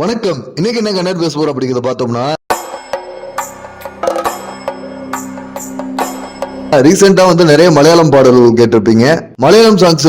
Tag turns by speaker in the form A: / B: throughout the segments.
A: வணக்கம். இன்னைக்கு என்ன கண்ணாடி பேச போறோம் அப்படிங்கிறத பார்த்தோம்னா ரீசெண்டா வந்து நிறைய மலையாளம் பாடல்கள் கேட்டிருப்பீங்க. மலையாளம் சாங்ஸ்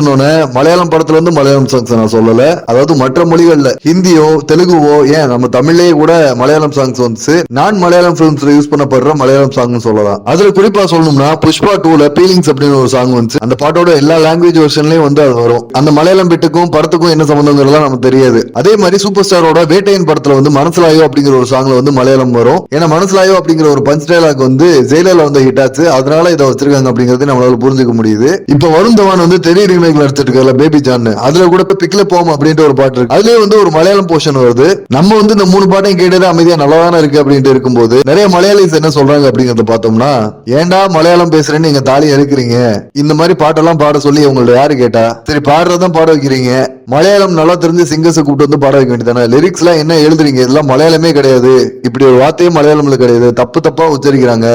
A: மலையாளம் படத்துல வந்து மலையாளம் சாங்ஸ் நான் சொல்லல. அதாவது மற்ற மொழிகள்ல ஹிந்தியோ தெலுங்குவோ ஏன் நம்ம தமிழ்லயே கூட மலையாளம் சாங்ஸ் வந்துச்சு. நான் மலையாளம் பிலிம்ஸ்ல யூஸ் பண்ணப்படுற மலையாளம் சாங்னு சொல்லலாம். அதுல குறிப்பா சொல்லணும்னா புஷ்பா டூல பீலிங்ஸ் அப்படின்னு ஒரு சாங் வந்துச்சு. அந்த பாட்டோட எல்லா லாங்குவேஜ் வெர்ஷன்லயும் வந்து அது வரும். அந்த மலையாளம் பிட்டுக்கும் படத்துக்கும் என்ன சம்பந்தங்கிறதுலாம் நமக்கு தெரியாது. அதே மாதிரி சூப்பர் ஸ்டாரோட வேட்டையின் படத்துல வந்து மனசுலாயோ அப்படிங்கிற ஒரு சாங்ல வந்து மலையாளம் வரும். ஏன்னா மனசுலாயோ அப்படிங்கிற ஒரு பஞ்ச் டைலாக் வந்து ஜெயிலர்ல வந்து ஹிட் ஆச்சு. அதனால இதை வச்சிருக்காங்க அப்படிங்கறது நம்மளால புரிஞ்சுக்க முடியுது. இப்ப வருண் தவான் வந்து தெரிய ரீமேக்ல எடுத்துட்டு இருக்காரு பேபி ஜான் அதுல கூட பிக்ல போம் அப்படின்ற ஒரு பாட்டு இருக்கு. அதுலயே வந்து ஒரு மலையாளம் போர்ஷன் வருது. நம்ம வந்து இந்த மூணு பாட்டையும் கேட்டது அமைதியா நல்லாதானே இருக்கு அப்படின்ட்டு இருக்கும்போது நிறைய மலையாளிஸ் என்ன சொல்றாங்க அப்படிங்கறத பார்த்தோம்னா ஏன்டா மலையாளம் பேசுறேன்னு நீங்க தாலி எடுக்கிறீங்க இந்த மாதிரி பாட்டெல்லாம் பாட சொல்லி உங்கள்ட்ட யாரு கேட்டா சரி பாடுறதான் பாட வைக்கிறீங்க. மலையாளம் நல்லா தெரிஞ்சு சிங்கர்ஸ் கூப்பிட்டு வந்து பாட வைக்க வேண்டியதானே லிரிக்ஸ் எல்லாம் என்ன எழுதுறீங்க? இதெல்லாம் மலையாளமே கிடையாது. இப்படி ஒரு வார்த்தையே மலையாளம்ல கிடையாது. தப்பு தப்பா உச்சரிக்கிறாங்க.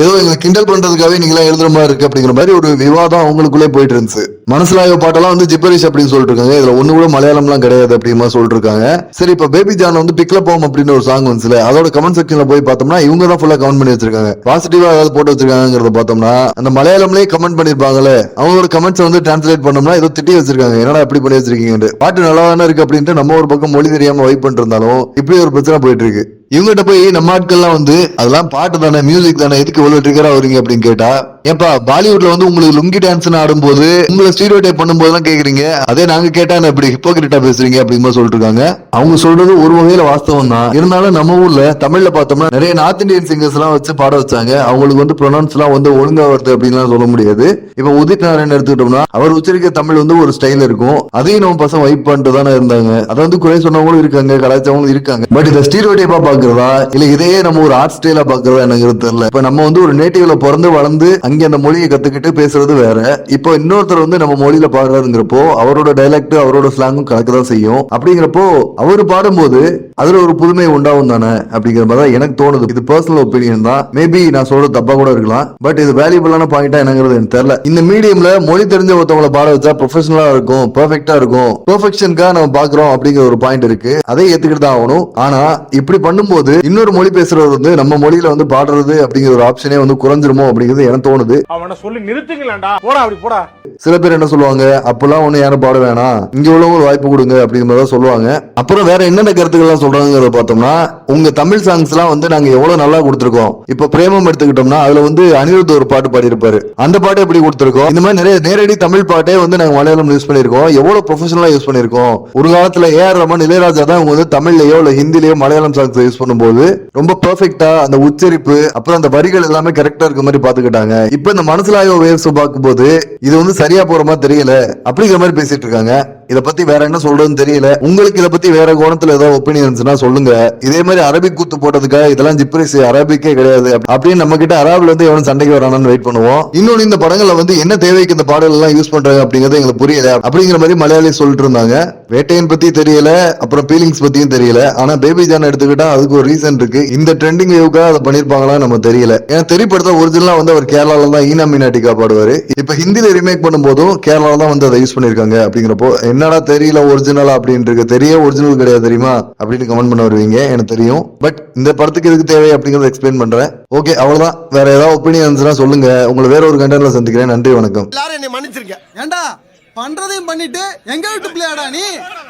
A: ஏதோ எங்களை கிண்டல் பண்றதுக்காகவே நீங்களாம் எழுதுற மாதிரி இருக்கு அப்படிங்கிற மாதிரி ஒரு விவாதம் அவங்களுக்குள்ளே போயிட்டு இருந்துச்சு. மனசுலாய பாட்டெல்லாம் வந்து ஜிப்பரிஷ் அப்படின்னு சொல்லிட்டு இருக்காங்க இதுல ஒண்ணு கூட மலையாளம்லாம் கிடையாது அப்படிமா சொல்லிட்டு இருக்காங்க சரி இப்ப பேபி ஜான் வந்து பிக்ல போம் அப்படின்னு ஒரு சாங் வந்துச்சுல அதோட கமெண்ட் செக்ஷன்ல போய் பார்த்தோம்னா இவங்க தான் ஃபுல்லா கமெண்ட் பண்ணி வச்சிருக்காங்க. பாசிட்டிவா ஏதாவது போட்டு வச்சிருக்காங்கிறத பார்த்தோம்னா அந்த மலையாளம்லயே கமெண்ட் பண்ணிருப்பாங்களே அவங்களோட கமெண்ட்ஸ் வந்து டிரான்ஸ்லேட் பண்ணோம்னா ஏதோ திட்டி வச்சிருக்காங்க. என்னடா இப்படி பண்ணி வச்சிருக்கீங்க பாட்டு நல்லா தானே இருக்கு அப்படின்ட்டு நம்ம ஒரு பக்கம் மொழி தெரியாம வைப் பண்ணிருந்தாலும் இப்படி ஒரு பிரச்சனை போயிட்டு இருக்கு. இவங்ககிட்ட போய் நம்ம ஆட்கள்லாம் வந்து அதெல்லாம் பாட்டு தானே மியூசிக் தானே எதுக்கு இவ்வளவு ட்ரிகரா வரீங்க அப்படின்னு கேட்டா ஏப்பா பாலிவுட்ல வந்து உங்களுக்கு லுங்கி டான்ஸ் ஆடும்போது உங்களை ஸ்டீரியோ டைப் பண்ணும்போது எல்லாம் கேக்குறீங்க. அதே நாங்க கேட்டா இப்படி ஹிப்போகிரிட்டா பேசுறீங்க அப்படிங்கிற சொல்லிட்டு இருக்காங்க. அவங்க சொல்றது ஒரு வகையில வாஸ்தவம் தான். இருந்தாலும் நம்ம ஊர்ல தமிழ்ல பார்த்தோம்னா நிறைய நார்த் இந்தியன் சிங்கர்ஸ் எல்லாம் வச்சு பாட வச்சாங்க. அவங்களுக்கு வந்து ப்ரொனவுன்ஸ் எல்லாம் வந்து ஒழுங்கா வருது அப்படின்லாம் சொல்ல முடியாது. இப்ப உதித் நாராயண் எடுத்துக்கிட்டோம்னா அவர் உச்சரிக்க தமிழ் வந்து ஒரு ஸ்டைல் இருக்கும். அதையும் நம்ம பசங்க வைப் பண்ணிட்டு தானே இருந்தாங்க. அதை வந்து குறை சொன்னவங்களும் இருக்காங்க கலாச்சாரங்களும் இருக்காங்க. பட் இந்த ஸ்டீரியோ டைப்பா பாக்குறதா இல்ல இதே நம்ம ஒரு ஆர்ட் ஸ்டைலா பாக்குறதா எனக்கு தெரியல. இப்ப நம்ம வந்து ஒரு நேட்டிவ்ல பிறந்து வளர்ந்து அங்க அந்த மொழியை கத்துக்கிட்டு பேசுறது வேற. இப்போ இன்னொருத்தர் வந்து நம்ம மொழியில பாடுறாருங்கிறப்போ அவரோட டைலாக்ட் அவரோட ஸ்லாங்கும் கலக்கதான் செய்யும். அப்படிங்கிறப்போ அவர் பாடும்போது அதுல ஒரு புதுமை உண்டாகும் தானே அப்படிங்கிற மாதிரி தான் எனக்கு தோணுது. இது பர்சனல் ஒப்பீனியன் தான். மேபி நான் சொல்றது தப்பா கூட இருக்கலாம். பட் இது வேல்யூபிளான பாயிண்டா என்னங்கிறது எனக்கு தெரியல. இந்த மீடியம்ல மொழி தெரிஞ்ச ஒருத்தவங்களை பாட வச்சா ப்ரொஃபஷனலா இருக்கும் பெர்ஃபெக்டா இருக்கும். பெர்ஃபெக்ஷனுக்காக நம்ம பாக்குறோம் அப்படிங்கிற ஒரு பாயிண்ட் இருக்கு. அதை ஏத்துக்கிட்டு தான் ஆகணும். ஆனா இப்படி பண்ணும்போது இன்னொரு மொழி பேசுறவர் வந்து நம்ம மொழியில வந்து பாடுறது அப்படிங்கிற ஒரு ஆப்ஷனே வந்து குறைஞ்சிருமோ அப்படிங்கிறது எனக்கு தோணுது.
B: அவனை சொல்லி நிறுத்துங்களேன்டா. போடா அப்படி போடா.
A: சில பேர் என்ன சொல்லுவாங்க அப்பெல்லாம் ஒண்ணு யாரும் பாட வேணாம். இங்க உள்ளவங்க ஒரு வாய்ப்பு கொடுங்க அப்படிங்கிற மாதிரி தான் சொல்லுவாங்க. அப்புறம் வேற என்னென்ன கருத்துக்கள்லாம் சொல்றாங்கிறத பார்த்தோம்னா உங்க தமிழ் சாங்ஸ் எல்லாம் வந்து நாங்க எவ்வளவு நல்லா கொடுத்துருக்கோம். இப்ப பிரேமம் எடுத்துக்கிட்டோம்னா அதுல வந்து அனிருத் ஒரு பாட்டு பாடியிருப்பாரு. அந்த பாட்டு எப்படி கொடுத்துருக்கோம்? இந்த மாதிரி நிறைய நேரடி தமிழ் பாட்டே வந்து நாங்க மலையாளம் யூஸ் பண்ணிருக்கோம் எவ்வளவு ப்ரொஃபஷனலா யூஸ் பண்ணிருக்கோம் ஒரு காலத்துல ஏஆர் ரமன் இளையராஜா தான் அவங்க வந்து தமிழ்லயோ இல்ல ஹிந்திலயோ மலையாளம் சாங்ஸ் யூஸ் பண்ணும்போது ரொம்ப பெர்ஃபெக்ட்டா அந்த உச்சரிப்பு அப்புறம் அந்த வரிகள் எல்லாமே கரெக்டா இருக்க மாதிரி பாத்துக்கிட்டாங்க இப்ப இந்த மனசுலாயோ வேவ்ஸ் பார்க்கும்போது இது வந்து சரியா போற மாதிரி தெரியல அப்படிங்கிற மாதிரி பேசிட்டு இருக்காங்க. இதை பத்தி வேற என்ன சொல்றதுன்னு தெரியல. உங்களுக்கு இதை பத்தி வேற கோணத்துல ஏதாவது ஒப்பீனியன்ஸ்னா சொல்லுங்க. இதே மாதிரி அரபிக் கூத்து போட்டதுக்காக இதெல்லாம் ஜிப்ரிஸ் அரபிக்கே கிடையாது. அப்படின்னு நம்ம கிட்ட அரபில இருந்து எவனும் சண்டைக்கு வரானான்னு வெயிட் பண்ணுவோம். இன்னொன்னு இந்த படங்கள்ல வந்து என்ன தேவைக்கு இந்த பாடல் எல்லாம் யூஸ் பண்றாங்க அப்படிங்கறது எங்களுக்கு புரியல. அப்படிங்கிற மாதிரி மலையாளி சொல்லிட்டு இருந்தாங்க. வேட்டையன் பத்தி தெரியல அப்புறம் பீலிங்ஸ் பத்தியும் தெரியல. ஆனா பேபி ஜான் எடுத்துக்கிட்டா அதுக்கு ஒரு ரீசன் இருக்கு. இந்த ட்ரெண்டிங் வேவுக்காக அதை பண்ணிருப்பாங்களா நம்ம தெரியல. ஏன்னா தெரியப்படுத்த ஒரிஜினலா வந்து அவர் கேரளால தான் ஈனா மீனாட்டிக்கா பாடுவாரு இப்ப ஹிந்தியில ரீமேக் பண்ணும்போதும் கேரளால தான் வந்து அதை யூஸ் பண்ணிருக்காங்க அப்படிங்கிறப்போ என்னடா தெரியல ஒரிஜினலா அப்படின்னு இருக்கு தெரிய ஒரிஜினல் கிடையாது தெரியுமா? அப்படின்னு கமெண்ட் பண்ண வருவீங்க. எனக்கு தெரியும். பட் இந்த படத்துக்கு எதுக்கு தேவை அப்படிங்கறத எக்ஸ்பிளைன் பண்றேன். ஓகே அவ்வளவுதான். வேற ஏதாவது ஒப்பீனியன்ஸ்னா சொல்லுங்க. உங்களை வேற ஒரு கண்டென்ட்ல சந்திக்கிறேன். நன்றி வணக்கம்.
C: எல்லாரும் என்னை மன்னிச்சிருக்க
D: ஏண்டா? பண்றதையும் பண்ணிட்டு எங்க வீட்டு பிள்ளையாடா நீ?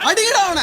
D: அடிக்கடா அவனை.